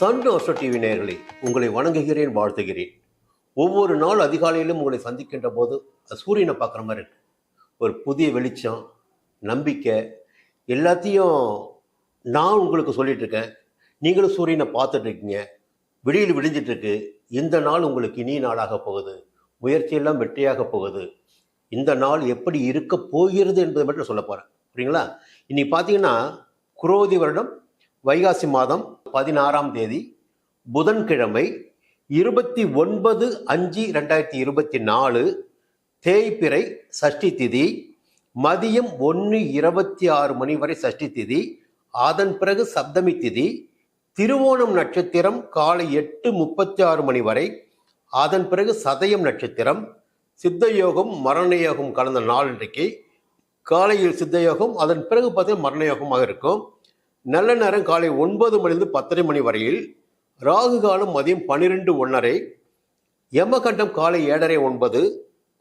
சந்தோஷ டிவி நேயர்களே உங்களை வணங்குகிறேன் வாழ்த்துகிறேன். ஒவ்வொரு நாள் அதிகாலையிலும் உங்களை சந்திக்கின்ற போது அது சூரியனை பார்க்குற மாதிரி இருக்கு. ஒரு புதிய வெளிச்சம் நம்பிக்கை எல்லாத்தையும் நான் உங்களுக்கு சொல்லிட்டு இருக்கேன். நீங்களும் சூரியனை பார்த்துட்டு இருக்கீங்க. வெளியில் விடிஞ்சிட்ருக்கு இந்த நாள் உங்களுக்கு இனிய நாளாக போகுது. முயற்சியெல்லாம் வெற்றியாக போகுது. இந்த நாள் எப்படி இருக்க போகிறது என்பதை மட்டும் சொல்ல போகிறேன் புரியுங்களா? இன்னைக்கு பார்த்தீங்கன்னா குரோதி வருடம் வைகாசி மாதம் பதினாறாம் தேதி புதன்கிழமை இருபத்தி ஒன்பது அஞ்சு ரெண்டாயிரத்தி இருபத்தி நாலு தேய்பிறை சஷ்டி திதி மதியம் ஒன்று இருபத்தி ஆறு மணி வரை சஷ்டி திதி அதன் பிறகு சப்தமி திதி திருவோணம் நட்சத்திரம் காலை எட்டு முப்பத்தி ஆறு மணி வரை அதன் பிறகு சதயம் நட்சத்திரம் சித்த யோகம் மரண யோகம் கலந்த நாள் இன்றைக்கு காலையில் சித்த யோகம் அதன் பிறகு பார்த்தீங்கன்னா மரண யோகமாக இருக்கும். நல்ல நேரம் காலை ஒன்பது மணிலிருந்து பத்தரை மணி வரையில் ராகு காலம் மதியம் பன்னிரெண்டு ஒன்றரை யமகண்டம் காலை ஏழரை ஒன்பது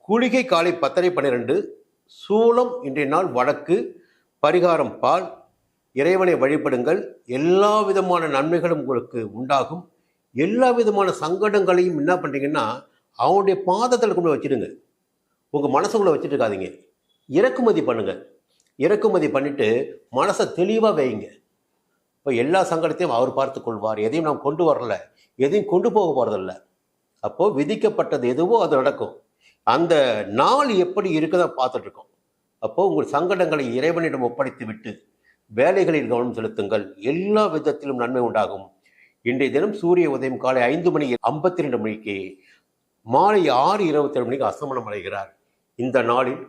குளிகை காலை பத்தரை பன்னிரெண்டு சூலம் இன்றைய நாள் வடக்கு பரிகாரம் பால் இறைவனை வழிபடுங்கள். எல்லா விதமான நன்மைகளும் உங்களுக்கு உண்டாகும். எல்லா விதமான சங்கடங்களையும் என்ன பண்ணுறீங்கன்னா அவனுடைய பாதத்தில் கொண்டு வச்சிடுங்க. உங்கள் மனசுக்குள்ளே வச்சுட்டு இருக்காதீங்க இறக்குமதி பண்ணுங்கள் இறக்குமதி பண்ணிவிட்டு மனசை தெளிவாக வைங்க. இப்போ எல்லா சங்கடத்தையும் அவர் பார்த்து கொள்வார். எதையும் நாம் கொண்டு வரல. எதையும் கொண்டு போக போகிறதில்ல அப்போது விதிக்கப்பட்டது எதுவோ அது நடக்கும். அந்த நாள் எப்படி இருக்குதான் பார்த்துட்டு இருக்கோம். அப்போது உங்கள் சங்கடங்களை இறைவனிடம் ஒப்படைத்து விட்டு வேலைகளில் கவனம் செலுத்துங்கள். எல்லா விதத்திலும் நன்மை உண்டாகும். இன்றைய தினம் சூரிய உதயம் காலை ஐந்து மணி ஐம்பத்தி ரெண்டு மணிக்கு மாலை ஆறு இருபத்தி ரெண்டு மணிக்கு அஸ்தமனம் அடைகிறார். இந்த நாளில்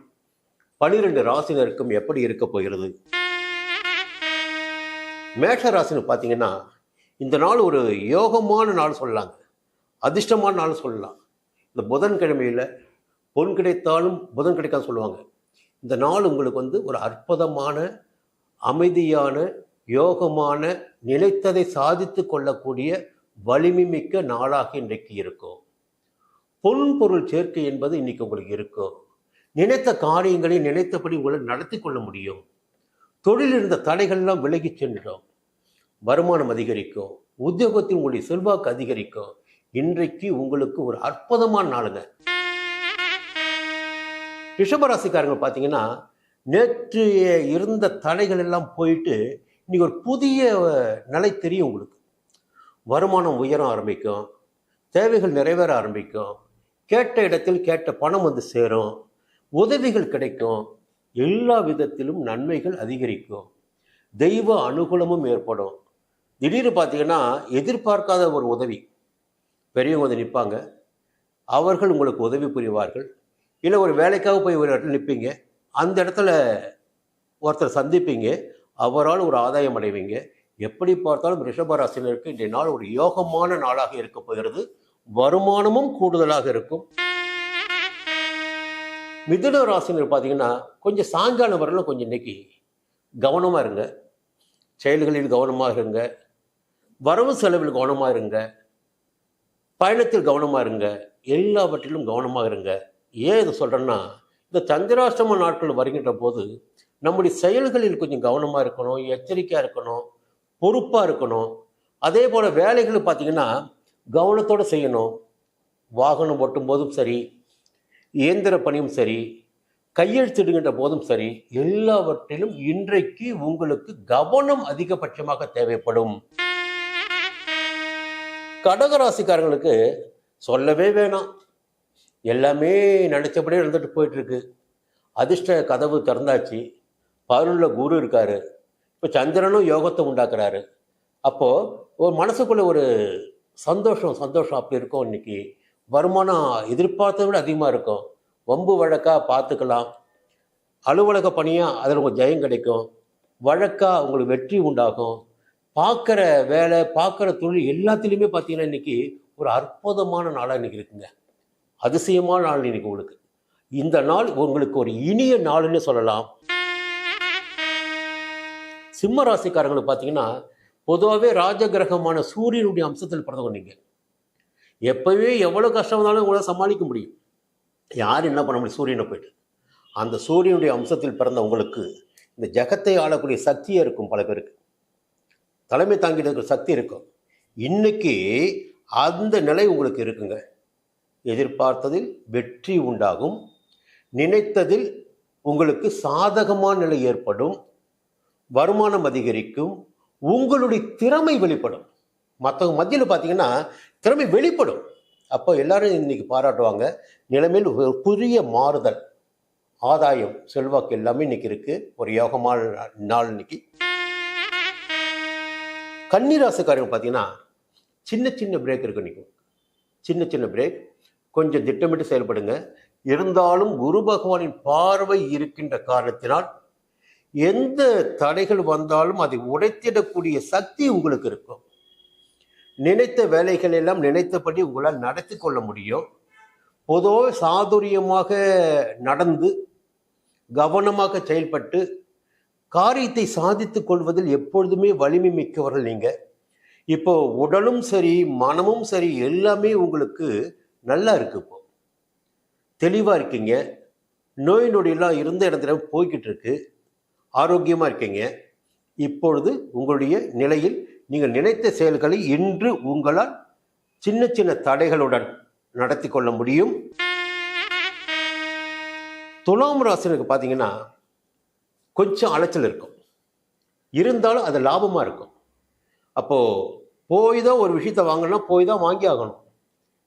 பனிரெண்டு ராசினருக்கும் எப்படி இருக்க போகிறது? மேஷராசின்னு பார்த்தீங்கன்னா இந்த நாள் ஒரு யோகமான நாள் சொல்லலாங்க. அதிர்ஷ்டமான நாள் சொல்லலாம். இந்த புதன்கிழமையில் பொன் கிடைத்தாலும் புதன் கிடைக்காது சொல்லுவாங்க. இந்த நாள் உங்களுக்கு வந்து ஒரு அற்புதமான அமைதியான யோகமான நிலைத்ததை சாதித்து கொள்ளக்கூடிய வலிமை மிக்க நாளாக இன்றைக்கு இருக்கும். பொன் பொருள் சேர்க்கை என்பது இன்னைக்கு உங்களுக்கு இருக்கும். நினைத்த காரியங்களை நினைத்தபடி உங்களை நடத்தி கொள்ள முடியும். தொழில் இருந்த தடைகள்லாம் விலகி சென்றோம் வருமானம் அதிகரிக்கும். உத்தியோகத்தில் உங்களுடைய செல்வாக்கு அதிகரிக்கும். இன்றைக்கு உங்களுக்கு ஒரு அற்புதமான நாளுங்க. ரிஷபராசிக்காரங்க பார்த்தீங்கன்னா நேற்று இருந்த தடைகள் எல்லாம் போயிட்டு இன்னைக்கு ஒரு புதிய நிலை தெரியும் உங்களுக்கு. வருமானம் உயர ஆரம்பிக்கும். தேவைகள் நிறைவேற ஆரம்பிக்கும். கேட்ட இடத்தில் கேட்ட பணம் வந்து சேரும். உதவிகள் கிடைக்கும். எல்லா விதத்திலும் நன்மைகள் அதிகரிக்கும். தெய்வ அனுகூலமும் ஏற்படும். திடீர்னு பார்த்தீங்கன்னா எதிர்பார்க்காத ஒரு உதவி. பெரியவங்க வந்து நிற்பாங்க. அவர்கள் உங்களுக்கு உதவி புரிவார்கள். இல்லை ஒரு வேலைக்காக போய் ஒரு இடத்துல நிற்பீங்க அந்த இடத்துல ஒருத்தர் சந்திப்பீங்க. அவரால் ஒரு ஆதாயம் அடைவீங்க. எப்படி பார்த்தாலும் ரிஷபராசினருக்கு இன்றைய நாள் ஒரு யோகமான நாளாக இருக்க போகிறது. வருமானமும் கூடுதலாக இருக்கும். மிதுன ராசினர் பார்த்தீங்கன்னா கொஞ்சம் சாயங்காலம் வரலாம் கொஞ்சம் இன்னைக்கு கவனமாக இருங்க. செயல்களில் கவனமாக இருங்க. வரவு செலவில் கவனமாக இருங்க. பயணத்தில் கவனமாக இருங்க. எல்லாவற்றிலும் கவனமாக இருங்க. ஏன் இதை சொல்கிறேன்னா இந்த சந்திராஷ்டம நாட்கள் வருகின்ற போது நம்முடைய செயல்களில் கொஞ்சம் கவனமாக இருக்கணும் எச்சரிக்கையாக இருக்கணும் பொறுப்பாக இருக்கணும். அதே போல் வேலைகள் பார்த்தீங்கன்னா கவனத்தோடு செய்யணும். வாகனம் ஓட்டும் போதும் சரி இயந்திர பணியும் சரி கையெழுத்திடுகின்ற போதும் சரி எல்லாவற்றிலும் இன்றைக்கு உங்களுக்கு கவனம் அதிகபட்சமாக தேவைப்படும். கடகராசிக்காரங்களுக்கு சொல்லவே வேணாம். எல்லாமே நினச்சபடியே இருந்துட்டு போயிட்டு இருக்கு அதிர்ஷ்ட கதவு திறந்தாச்சு. பதினொன்றில் குரு இருக்காரு. இப்போ சந்திரனும் யோகத்தை உண்டாக்குறாரு. அப்போது ஒரு மனசுக்குள்ள ஒரு சந்தோஷம் சந்தோஷம் அப்படி இருக்கும் இன்னைக்கு. வருமானம் எதிர்பார்த்ததை விட அதிகமாக இருக்கும். வம்பு வழக்காக பார்த்துக்கலாம். அலுவலக பணியாக அதில் உங்களுக்கு ஜெயம் கிடைக்கும். வழக்காக உங்களுக்கு வெற்றி உண்டாகும். பார்க்குற வேலை பார்க்குற தொழில் எல்லாத்துலேயுமே பார்த்தீங்கன்னா இன்றைக்கி ஒரு அற்புதமான நாளாக இன்னைக்கு இருக்குங்க. அதிசயமான நாள் இன்னைக்கு உங்களுக்கு. இந்த நாள் உங்களுக்கு ஒரு இனிய நாள்னு சொல்லலாம். சிம்ம ராசிக்காரங்களுக்கு பார்த்தீங்கன்னா பொதுவாகவே ராஜகிரகமான சூரியனுடைய அம்சத்தில் பிறந்தவங்க நீங்கள் எப்போவே எவ்வளோ கஷ்டம் வந்தாலும் உங்களால் சமாளிக்க முடியும். யார் என்ன பண்ண முடியும்? சூரியனை போயிட்டு. அந்த சூரியனுடைய அம்சத்தில் பிறந்த உங்களுக்கு இந்த ஜகத்தை ஆளக்கூடிய சக்தியே இருக்கும் பல பேருக்கு. தலைமை தாங்கிட்டு இருக்கிற சக்தி இருக்கும். இன்னைக்கு அந்த நிலை உங்களுக்கு இருக்குங்க. எதிர்பார்த்ததில் வெற்றி உண்டாகும். நினைத்ததில் உங்களுக்கு சாதகமான நிலை ஏற்படும். வருமானம் அதிகரிக்கும். உங்களுடைய திறமை வெளிப்படும். மற்றவங்க மத்தியில் பார்த்தீங்கன்னா திறமை வெளிப்படும். அப்போ எல்லாரும் இன்னைக்கு பாராட்டுவாங்க. நிலைமையில் ஒரு புதிய மாறுதல் ஆதாயம் செல்வாக்கு எல்லாமே இன்னைக்கு இருக்கு. ஒரு யோகமான நாள் இன்னைக்கு. கன்னிராசுக்காரங்க பார்த்தீங்கன்னா சின்ன சின்ன பிரேக் இருக்கு இன்னைக்கு. சின்ன சின்ன பிரேக் கொஞ்சம் திட்டமிட்டு செயல்படுங்க. இருந்தாலும் குரு பகவானின் பார்வை இருக்கின்ற காரணத்தினால் எந்த தடைகள் வந்தாலும் அதை உடைத்திடக்கூடிய சக்தி உங்களுக்கு இருக்கும். நினைத்த வேலைகள் எல்லாம் நினைத்தபடி உங்களால் நடத்தி கொள்ள முடியும். பொதுவாக சாதுரியமாக நடந்து கவனமாக செயல்பட்டு காரியத்தை சாதித்துக் கொள்வதில் எப்பொழுதுமே வலிமை மிக்கவர்கள் நீங்கள் இப்போ உடலும் சரி மனமும் சரி எல்லாமே உங்களுக்கு நல்லா இருக்கு இப்போ. தெளிவாக இருக்கீங்க. நோய் நொடியெல்லாம் இருந்த இடத்துல போய்கிட்டு இருக்கு. ஆரோக்கியமாக இருக்கீங்க. இப்பொழுது உங்களுடைய நிலையில் நீங்கள் நினைத்த செயல்களை இன்று உங்களால் சின்ன சின்ன தடைகளுடன் நடத்தி கொள்ள முடியும். துலாம் ராசினுக்கு பார்த்தீங்கன்னா கொஞ்சம் அலைச்சல் இருக்கும். இருந்தாலும் அது லாபமாக இருக்கும். அப்போது போய் தான் ஒரு விஷயத்தை வாங்கினா போய் தான் வாங்கி ஆகணும்.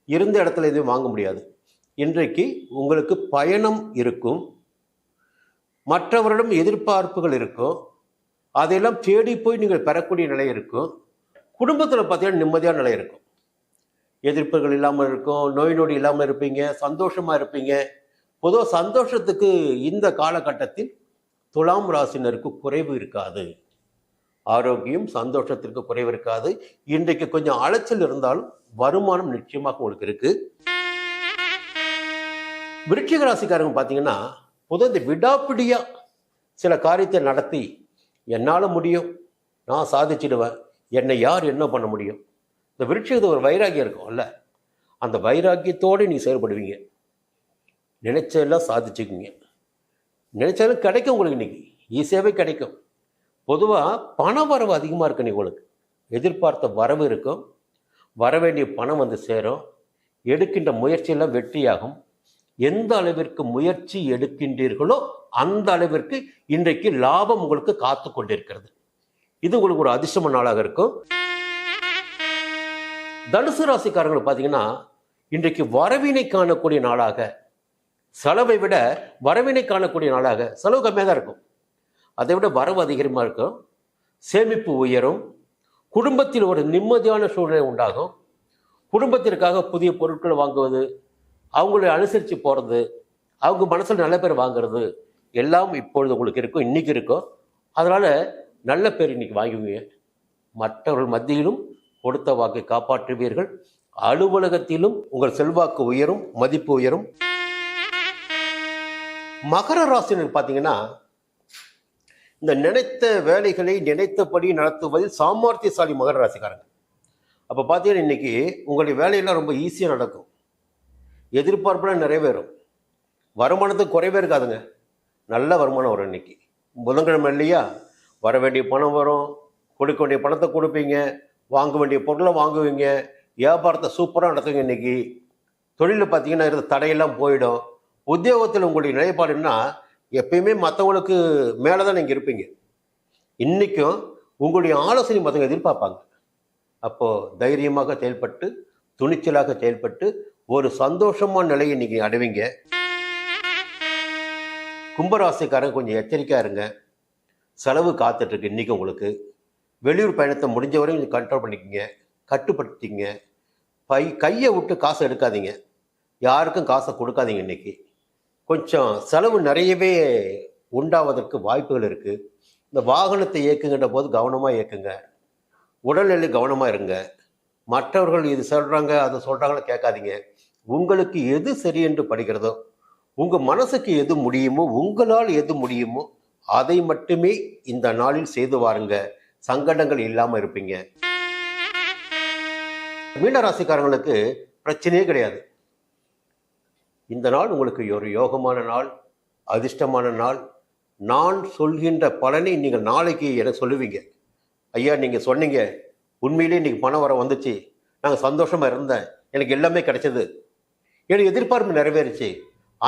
இருந்த இடத்துல எதுவும் வாங்க முடியாது. இன்றைக்கு உங்களுக்கு பயணம் இருக்கும். மற்றவரிடம் எதிர்பார்ப்புகள் இருக்கும். அதையெல்லாம் தேடி போய் நீங்கள் பெறக்கூடிய நிலை இருக்கும். குடும்பத்தில் பார்த்தீங்கன்னா நிம்மதியான நிலை இருக்கும். எதிர்ப்புகள் இல்லாமல் இருக்கும் நோய் நொடி இல்லாமல் இருப்பீங்க சந்தோஷமாக இருப்பீங்க. பொதுவாக சந்தோஷத்துக்கு இந்த காலகட்டத்தில் துலாம் ராசினருக்கு குறைவு இருக்காது. ஆரோக்கியம் சந்தோஷத்திற்கு குறைவு இருக்காது. இன்றைக்கு கொஞ்சம் அலைச்சல் இருந்தாலும் வருமானம் நிச்சயமாக உங்களுக்கு இருக்கு. விருட்சிக ராசிக்காரங்க பார்த்தீங்கன்னா பொதுவாக இந்த விடாப்பிடியா சில காரியத்தை நடத்தி என்னால் முடியும். நான் சாதிச்சிடுவேன். என்னை யார் என்ன பண்ண முடியும்? இந்த விருட்சத்துக்கு ஒரு வைராக்கியம் இருக்கும்ல. அந்த வைராக்கியத்தோடு நீ செயல்படுவீங்க. நினைச்சதெல்லாம் சாதிச்சுக்குங்க நினைச்சாலும் கிடைக்கும் உங்களுக்கு இன்னைக்கு. ஈஸியாகவே கிடைக்கும். பொதுவாக பண வரவு அதிகமாக இருக்கு நீ உங்களுக்கு. எதிர்பார்த்த வரவு இருக்கும். வர வேண்டிய பணம் வந்து சேரும். எடுக்கின்ற முயற்சியெல்லாம் வெற்றியாகும். எந்த அளவிற்கு முயற்சி எடுக்கின்றீர்களோ அந்த அளவிற்கு இன்றைக்கு லாபம் உங்களுக்கு காத்து கொண்டிருக்கிறது. இது உங்களுக்கு ஒரு அதிர்ஷ்டம நாளாக இருக்கும். தனுசு ராசிக்காரங்களை பார்த்தீங்கன்னா இன்றைக்கு வரவினை காணக்கூடிய நாளாக செலவை விட வரவினை காணக்கூடிய நாளாக செலவு கம்மியாக தான் இருக்கும். அதை விட வரவு அதிகமாக இருக்கும். சேமிப்பு உயரும். குடும்பத்தில் ஒரு நிம்மதியான சூழ்நிலை உண்டாகும். குடும்பத்திற்காக புதிய பொருட்கள் வாங்குவது அவங்களை அனுசரித்து போகிறது அவங்க மனசில் நல்ல பேர் வாங்குறது எல்லாம் இப்பொழுது உங்களுக்கு இருக்கும் இன்றைக்கி இருக்கும் அதனால் நல்ல பேர் இன்னைக்கு வாங்குவீங்க. மற்றவர்கள் மத்தியிலும் கொடுத்த வாக்கை காப்பாற்றுவீர்கள். அலுவலகத்திலும் உங்கள் செல்வாக்கு உயரும் மதிப்பு உயரும். மகர ராசினர் பார்த்தீங்கன்னா இந்த நினைத்த வேலைகளை நினைத்தபடி நடத்துவதில் சாமர்த்தியசாலி மகர ராசிக்காரங்க. அப்போ பார்த்தீங்கன்னா இன்னைக்கு உங்களுடைய வேலையெல்லாம் ரொம்ப ஈஸியாக நடக்கும். எதிர்பார்ப்புலாம் நிறைவேறும். வருமானத்துக்கு குறைவே இருக்காதுங்க. நல்ல வருமானம் வரும் இன்னைக்கு. புதன்கிழமை இல்லையா? வர வேண்டிய பணம் வரும். கொடுக்க வேண்டிய பணத்தை கொடுப்பீங்க. வாங்க வேண்டிய பொருளை வாங்குவீங்க. வியாபாரத்தை சூப்பராக நடத்துவீங்க இன்னைக்கு. தொழிலில் பார்த்தீங்கன்னா இருந்த தடையெல்லாம் போயிடும். உத்தியோகத்தில் உங்களுடைய நிலைப்பாடுன்னா எப்பயுமே மற்றவங்களுக்கு மேலே தான் நீங்கள் இருப்பீங்க. இன்றைக்கும் உங்களுடைய ஆலோசனை மற்றவங்க எதிர்பார்ப்பாங்க. அப்போது தைரியமாக செயல்பட்டு துணிச்சலாக செயல்பட்டு ஒரு சந்தோஷமான நிலையை நீங்கள் அடைவீங்க. கும்பராசிக்காரங்க கொஞ்சம் எச்சரிக்கையாக இருங்க. செலவு காத்துட்ருக்கு இன்றைக்கி உங்களுக்கு. வெளியூர் பயணத்தை முடிஞ்ச வரையும் கொஞ்சம் கண்ட்ரோல் பண்ணிக்கங்க. கட்டுப்படுத்திங்க பை கையை விட்டு காசை எடுக்காதீங்க. யாருக்கும் காசை கொடுக்காதீங்க இன்றைக்கி கொஞ்சம் செலவு நிறையவே உண்டாவதற்கு வாய்ப்புகள் இருக்குது இந்த வாகனத்தை இயக்குங்கிற போது கவனமாக இயக்குங்க. உடல்நிலை கவனமாக இருங்க. மற்றவர்கள் இது சொல்கிறாங்க அதை சொல்கிறாங்கன்னு கேட்காதீங்க. உங்களுக்கு எது சரி என்று படிக்கிறதோ உங்கள் மனசுக்கு எது முடியுமோ உங்களால் எது முடியுமோ அதை மட்டுமே இந்த நாளில் செய்து வாருங்க. சங்கடங்கள் இல்லாமல் இருப்பீங்க. மீனராசிக்காரங்களுக்கு பிரச்சனையே கிடையாது. இந்த நாள் உங்களுக்கு ஒரு யோகமான நாள் அதிர்ஷ்டமான நாள். நான் சொல்கின்ற பலனை நீங்கள் நாளைக்கு எனக்கு சொல்லுவீங்க. ஐயா நீங்கள் சொன்னீங்க உண்மையிலே இன்னைக்கு பணம் வர வந்துச்சு. நாங்கள் சந்தோஷமாக இருந்தேன். எனக்கு எல்லாமே கிடைச்சது. என் எதிர்பார்ப்பு நிறைவேறுச்சு.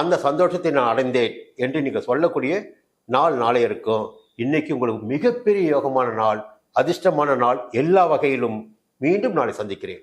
அந்த சந்தோஷத்தை நான் அடைந்தேன் என்று நீங்கள் சொல்லக்கூடிய நாள் நாளை இருக்கும். இன்னைக்கு உங்களுக்கு மிகப்பெரிய யோகமான நாள் அதிர்ஷ்டமான நாள் எல்லா வகையிலும் மீண்டும் நாளை சந்திக்கிறேன்.